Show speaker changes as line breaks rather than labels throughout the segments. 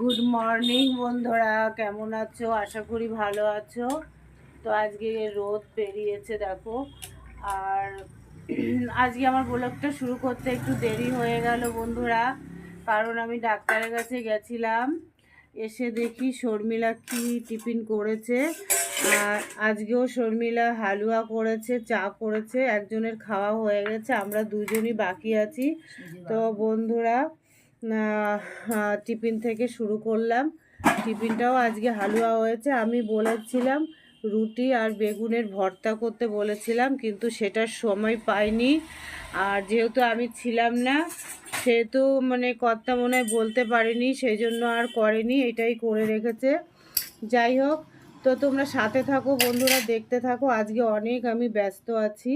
Good morning বন্ধুরা। কেমন আছো? আশা করি ভালো আছো। তো আজকে রোদ বেরিয়েছে দেখো। আর আজকে আমার ব্লগটা শুরু করতে একটু দেরি হয়ে গেল, বন্ধুরা। কারণ আমি ডাক্তারের কাছে গেছিলাম। এসে দেখি শর্মিলা কি টিফিন করেছে। আর আজকেও শর্মিলা হালুয়া করেছে, চা করেছে, একজনের খাওয়া হয়ে গেছে, আমরা দুজনই বাকি আছি। তো বন্ধুরা টিফিন থেকে শুরু করলাম। টিফিনটাও আজকে হালুয়া হয়েছে। আমি বলেছিলাম রুটি আর বেগুনের ভর্তা করতে বলেছিলাম, কিন্তু সেটার সময় পাইনি। আর যেহেতু আমি ছিলাম না, সেহেতু মানে কর্তা মনে বলতে পারিনি সেই জন্য আর করেনি, এটাই করে রেখেছে। যাই হোক, তো তোমরা সাথে থাকো, বন্ধুরা দেখতে থাকো। আজকে অনেক আমি ব্যস্ত আছি,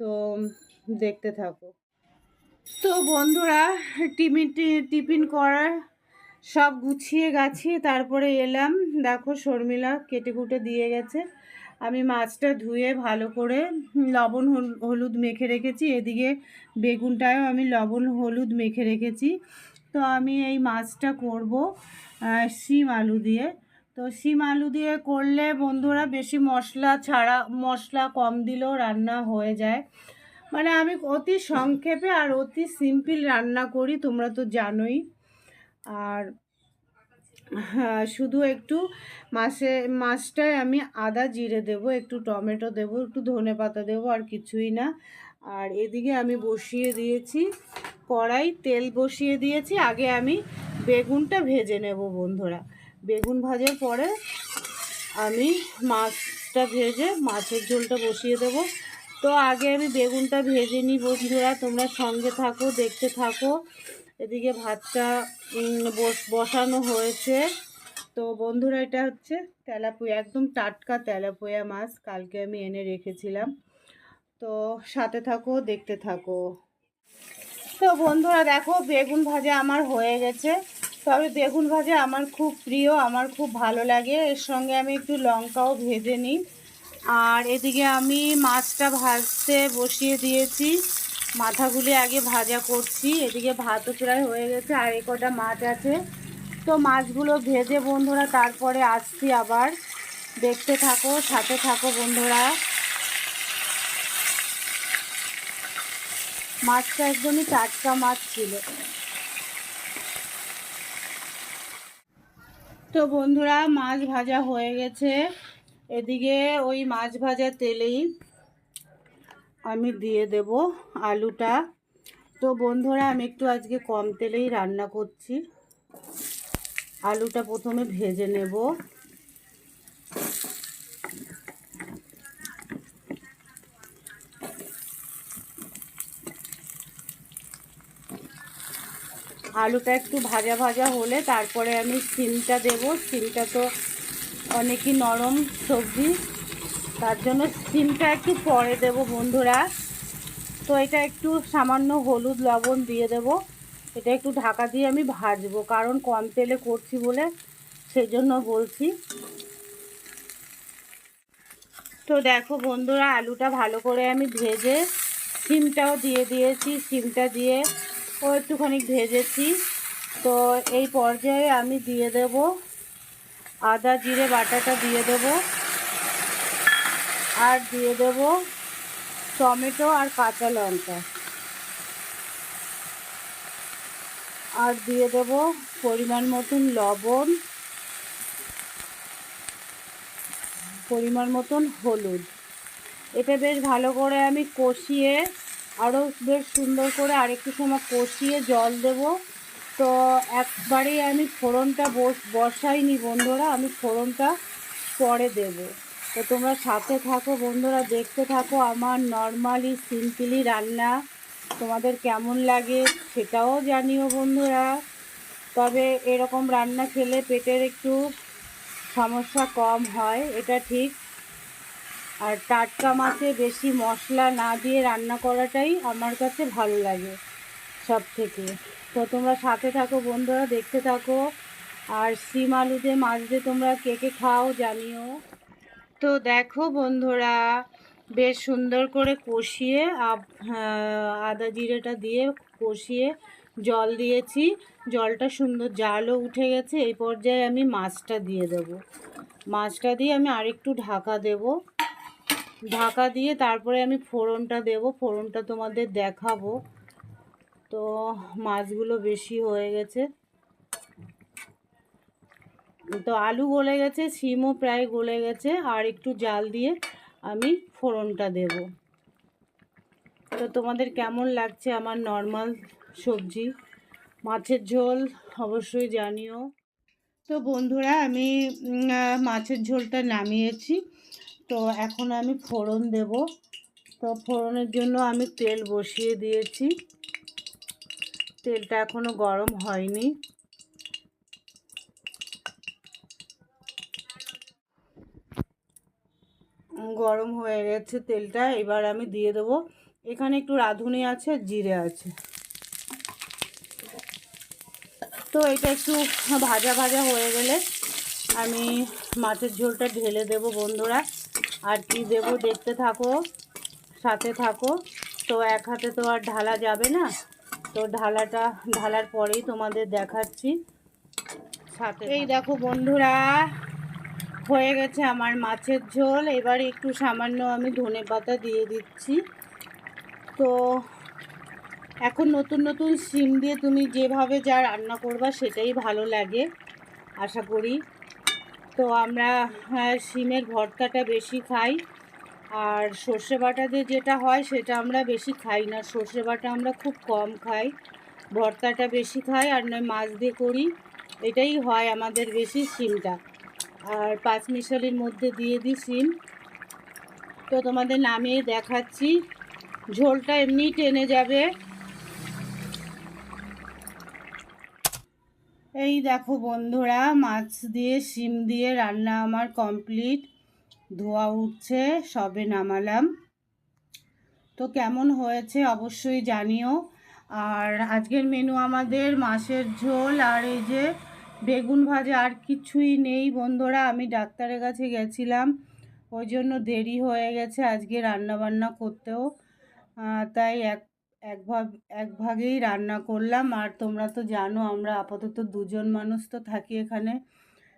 তো দেখতে থাকো। তো বন্ধুরা টিফিন টিফিন করার সব গুছিয়ে গাছিয়ে তারপরে এলাম। দেখো শর্মিলা কেটে কুটে দিয়ে গেছে। আমি মাছটা ধুয়ে ভালো করে লবণ হল- হলুদ মেখে রেখেছি। এদিকে বেগুনটাও আমি লবণ হলুদ মেখে রেখেছি। তো আমি এই মাছটা করব শিম আলু দিয়ে। তো শিম আলু দিয়ে করলে বন্ধুরা, বেশি মশলা ছাড়া, মশলা কম দিলেও রান্না হয়ে যায়। মানে আমি অতি সংক্ষেপে আর অতি সিম্পল রান্না করি তোমরা তো জানোই। আর হ্যাঁ, শুধু একটু মাছে মাছটায় আমি আদা জিরে দেব একটু টমেটো দেব একটু ধনে পাতা দেবো আর কিছুই না। আর এদিকে আমি বসিয়ে দিয়েছি কড়াই তেল বসিয়ে দিয়েছি। আগে আমি বেগুনটা ভেজে নেব বন্ধুরা। বেগুন ভাজার পরে আমি মাছটা ভেজে মাছের ঝোলটা বসিয়ে দেবো। তো আগে আমি বেগুনটা ভেজে নিই বন্ধুরা, তোমরা সঙ্গে থাকো, দেখতে থাকো। এদিকে ভাতটা বস- বসানো হয়েছে। তো বন্ধুরা, এটা হচ্ছে তেলাপুয়া, একদম টাটকা তেলাপুয়া মাছ, কালকে আমি এনে রেখেছিলাম। তো সাথে থাকো, দেখতে থাকো। তো বন্ধুরা, দেখো, বেগুন ভাজা আমার হয়ে গেছে। তবে বেগুন ভাজা আমার খুব প্রিয়, আমার খুব ভালো লাগে। এর সঙ্গে আমি একটু লঙ্কাও ভেজে নিই। আর এদিকে আমি মাছটা ভাজতে বসিয়ে দিয়েছি। মাথাগুলি আগে ভাজা করছি। এদিকে ভাতও প্রায় হয়ে গেছে আর এ কটা মাছ আছে। তো মাছগুলো ভেজে বন্ধুরা তারপরে আসছি আবার। দেখতে থাকো, সাথে থাকো বন্ধুরা। মাছটা একদমই টাটকা মাছ ছিল। তো বন্ধুরা, মাছ ভাজা হয়ে গেছে। এদিকে ওই মাছ ভাজা তেলেই আমি দিয়ে দেব আলুটা। তো বন্ধুরা, আমি একটু আজকে কম তেলেই রান্না করছি। আলুটা প্রথমে ভেজে নেব। আলুটা একটু ভাজা ভাজা হলে তারপরে আমি সিমটা দেব। সিমটা তো অনেকই নরম সবজি। তার জন্য সিমটা একটু পরে দেব বন্ধুরা। তো এটা একটু সামান্য হলুদ লবণ দিয়ে দেব। এটা একটু ঢাকা দিয়ে আমি ভাজবো, কারণ কম তেলে করছি বলে সেই জন্য বলছি। তো দেখো বন্ধুরা, আলুটা ভালো করে আমি ভেজে সিমটাও দিয়ে দিয়েছি সিমটা দিয়ে ও একটুখানি ভেজেছি। তো এই পর্যায়ে আমি দিয়ে দেব আদা, জিরে, বাটাটা দিয়ে দেব। আর দিয়ে দেব টমেটো আর কাঁচা লঙ্কা। আর দিয়ে দেব পরিমাণ মতন লবণ। পরিমাণ মতন হলুদ। এটা বেশ ভালো করে আমি কষিয়ে আরও বেশ সুন্দর করে আরেকটু সময় কষিয়ে জল দেব। তো একবারেই আমি ফোড়নটা বস বসাইনি বন্ধুরা, আমি ফোড়নটা পরে দেব। তো তোমরা সাথে থাকো বন্ধুরা, দেখতে থাকো আমার নর্মালি সিম্পলি রান্না, তোমাদের কেমন লাগে সেটাও জানিও বন্ধুরা। তবে এরকম রান্না খেলে পেটের একটু সমস্যা কম হয়, এটা ঠিক। আর টাটকা মাছে বেশি মশলা না দিয়ে রান্না করাটাই আমার কাছে ভালো লাগে। সব থেকে তো তোমরা সাথে থাকো বন্ধুরা দেখতে থাকো। আর শিম আলু দিয়ে মাছ দিয়ে তোমরা কে কে খাও জানিও। তো দেখো বন্ধুরা বেশ সুন্দর করে কষিয়ে হ্যাঁ, আদা জিরেটা দিয়ে কষিয়ে জল দিয়েছি। জলটা সুন্দর জালও উঠে গেছে। এই পর্যায়ে আমি মাছটা দিয়ে দেব। মাছটা দিয়ে আমি আরেকটু ঢাকা দেব। ঢাকা দিয়ে তারপরে আমি ফোড়নটা দেব। ফোড়নটা তোমাদের দেখাবো। তো মাছগুলো বেশি হয়ে গেছে। তো আলু গলে গেছে সিমও প্রায় গলে গেছে, আর একটু জাল দিয়ে আমি ফোড়নটা দেব। তো তোমাদের কেমন লাগছে আমার নর্মাল সবজি? মাছের ঝোল অবশ্যই জানিও। তো বন্ধুরা, আমি মাছের ঝোলটা নামিয়েছি। তো এখন আমি ফোড়ন দেব। তো ফোড়নের জন্য আমি তেল বসিয়ে দিয়েছি। তেলটা এখনও গরম হয়নি। গরম হয়ে গেছে তেলটা, এবার আমি দিয়ে দেবো। এখানে একটু রাঁধুনি আছে, জিরে আছে। তো এটা একটু ভাজা ভাজা হয়ে গেলে আমি মাছের ঝোলটা ঢেলে দেব বন্ধুরা। আর কি দেব দেখতে থাকো, সাথে থাকো। তো এক হাতে তো আর ঢালা যাবে না। তো ঢালাটা, ঢালার পরেই তোমাদের দেখাচ্ছি। সাথে এই দেখো বন্ধুরা, হয়ে গেছে আমার মাছের ঝোল। এবার একটু সামান্য আমি ধনে পাতা দিয়ে দিচ্ছি। তো এখন নতুন নতুন সিম দিয়ে তুমি যেভাবে যা রান্না করবা সেটাই ভালো লাগে, আশা করি। তো আমরা সিমের ভর্তাটা বেশি খাই। আর সর্ষে বাটা দিয়ে যেটা হয় সেটা আমরা বেশি খাই না। সর্ষে বাটা আমরা খুব কম খাই। ভর্তাটা বেশি খাই আর নয় মাছ দিয়ে করি। এটাই হয় আমাদের বেশি সিমটা। আর পাঁচ মিশালির মধ্যে দিয়ে দিই সিম। তো তোমাদের নামিয়ে দেখাচ্ছি। ঝোলটা এমনি টেনে যাবে। এই দেখো বন্ধুরা, মাছ দিয়ে শিম দিয়ে রান্না আমার কমপ্লিট। ধোয়া উঠছে, সবে নামালাম। তো কেমন হয়েছে অবশ্যই জানিও। আর আজকের মেনু আমাদের মাছের ঝোল, আর এই যে বেগুন ভাজা আর কিছুই নেই বন্ধুরা, আমি ডাক্তারের কাছে গেছিলাম। ওই জন্য দেরি হয়ে গেছে আজকে রান্না বান্না করতেও তাই এক এক ভাগ, এক ভাগেই রান্না করলাম। আর তোমরা তো জানো, আমরা আপাতত দুজন মানুষ তো থাকি এখানে।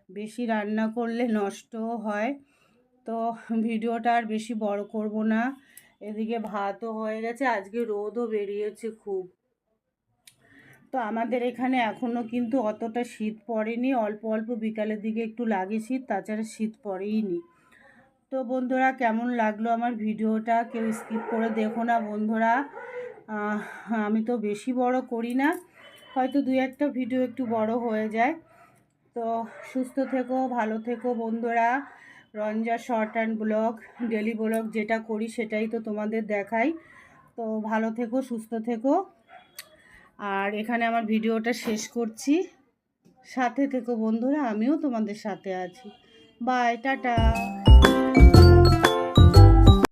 বেশি রান্না করলে নষ্টও হয়। তো ভিডিওটা আর বেশি বড় করব না। এদিকে ভাতও হয়ে গেছে, আজকে রোদও বেরিয়েছে খুব। তো আমাদের এখানে এখনও কিন্তু অতটা শীত পড়েনি, অল্প অল্প বিকালের দিকে একটু লাগে শীত, তাছাড়া শীত পড়েইনি। তো বন্ধুরা, কেমন লাগল আমার ভিডিওটা? কেউ স্কিপ করে দেখো না বন্ধুরা। আমি তো বেশি বড় করি না, হয়তো দুই একটা ভিডিও একটু বড় হয়ে যায়। তো সুস্থ থেকো, ভালো থেকো বন্ধুরা। Ranja short and blog daily blog যেটা করি সেটাই তো তোমাদের দেখাই। তো ভালো থেকো, সুস্থ থেকো। আর এখানে আমার ভিডিওটা শেষ করছি। সাথে থেকো বন্ধুরা, আমিও তোমাদের সাথে আছি। Bye tata.